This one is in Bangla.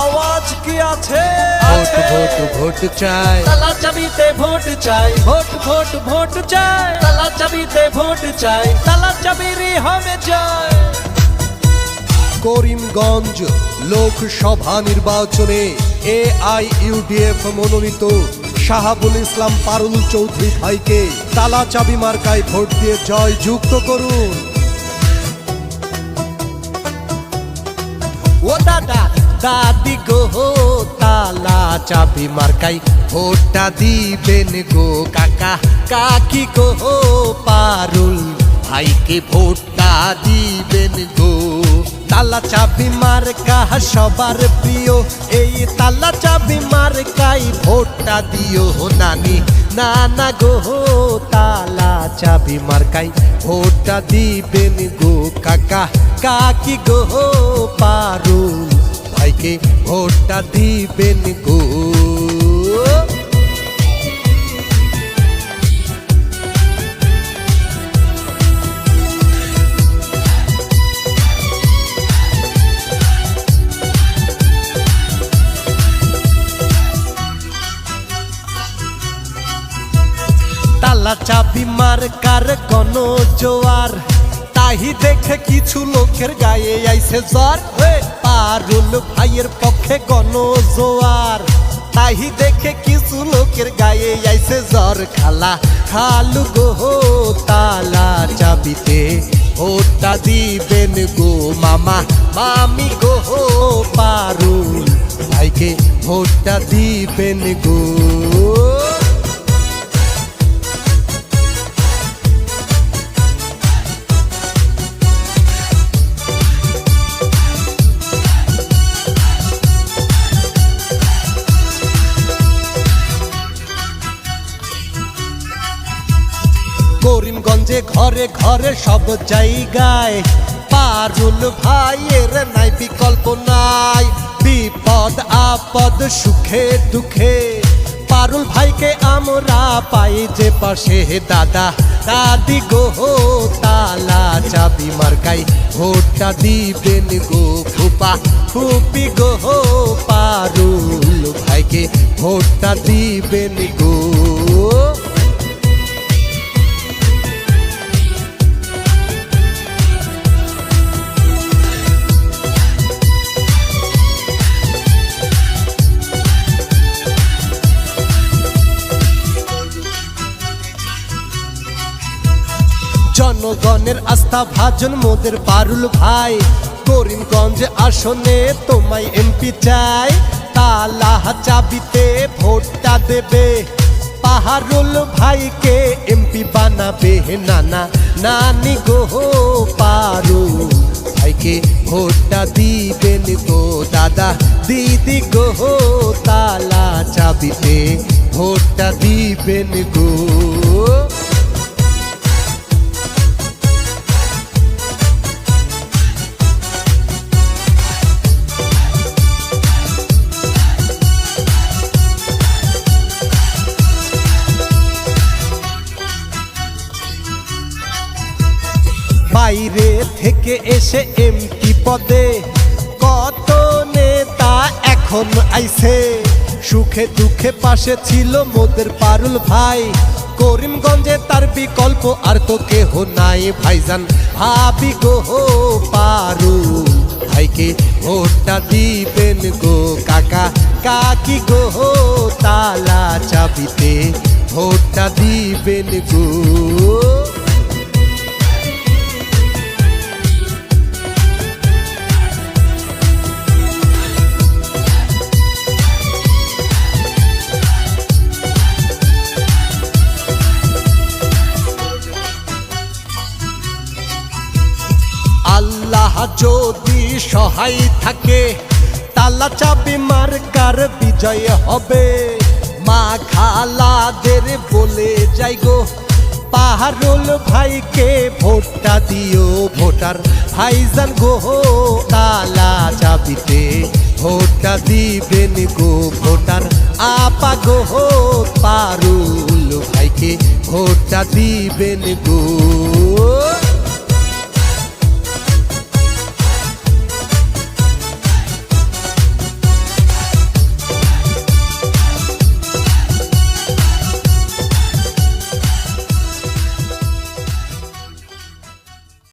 আওয়াজ কি আছে? ভোট ভোট ভোট চাই। তালা চাবিতে ভোট চাই। ভোট ভোট ভোট চাই। তালা চাবিতে ভোট চাই। তালা চাবিরই হবে চাই করিমগঞ্জ লোকসভা নির্বাচনে এ আই ইউডিএফ মনোনীত শাহাবুল ইসলাম পারুল চৌধুরী ভাইকে তালা চাবি মার্কায় ভোট দিয়ে জয় যুক্ত করুন। ও দাদা, দাদি গো, তালা চাবি মার্কাই। ভোটটা দিবেন গো কাকা। কাকি গো, পারুল ভাইকে ভোটটা দিবেন গো। তালা চাবি মার্কা সবার প্রিয়। এই তালা চাবি মার্কাই ভোটটা দিও নানি। নানা গো, তালা চাবি মার্কাই ভোটটা দিবেন গো কাকা। কাকি গো পারুল ভাইকে ভোটটা দিবেন গো। তালা চাবি মার কার কোন জোয়ার তাহি দেখে কিছু লোকের গায়ে আইছে জ্বর। পারুল ভাইয়ের পক্ষে কোন জোয়ার তাহি দেখে কিছু লোকের গায়ে আইছে জ্বর। খালা খালু গো তালা চাবিতে। ওটা দিবেন গো মামা। মামি গো পারুল ভাইকে ভোটটা দিবেন গো। করিমগঞ্জে ঘরে ঘরে সব জায়গায়। পারুল ভাইয়ের নাই বিকল্প নাই। বিপদ, আপদ, সুখে দুঃখে। পারুল ভাইকে আমরা পাই যে পাশে দাদা। দাদি গো তালা চাবি মার্কাই। ভোটটা দিবেন গো ফুপা। ফুপি গো পারুল ভাইকে ভোটটা দিবেন গো জনগণের আস্থা, ভাজন মোদের পারুল ভাই। করিমগঞ্জ আসনে তোমায় এমপি চাই। তালা চাবিতে ভোটটা দেবে। পাহাড়ুল ভাইকে এমপি বানাবে নানা, নানি গো পারুল ভাইকে ভোটটা দিবেন গো দাদা। দিদি গো তালা চাবিতে ভোটটা দিবেন গো। বাইরে থেকে এসে এমপি পদে। কত নেতা এখন আইছে? সুখে দুঃখে পাশে ছিল মোদের পারুল ভাই। করিমগঞ্জে তার বিকল্প আর তো কেহ নাই ভাইজান। ভাবি গো পারুল ভাইকে ভোটটা দিবেন গো কাকা। কাকি গো তালা চাবিতে ভোটটা দিবেন গো। যদি সহায় থাকে, তালা চাবি মার্কার বিজয় হবে। মা খালাদের বলে যাই গো, পাহাড়ুল ভাইকে ভোটটা দিও ভোটার। ভাইজান গো, তালা চাবিতে ভোটটা দিবেন গো ভোটার। আপা গো, পারুল ভাইকে ভোটটা দিবেন গো।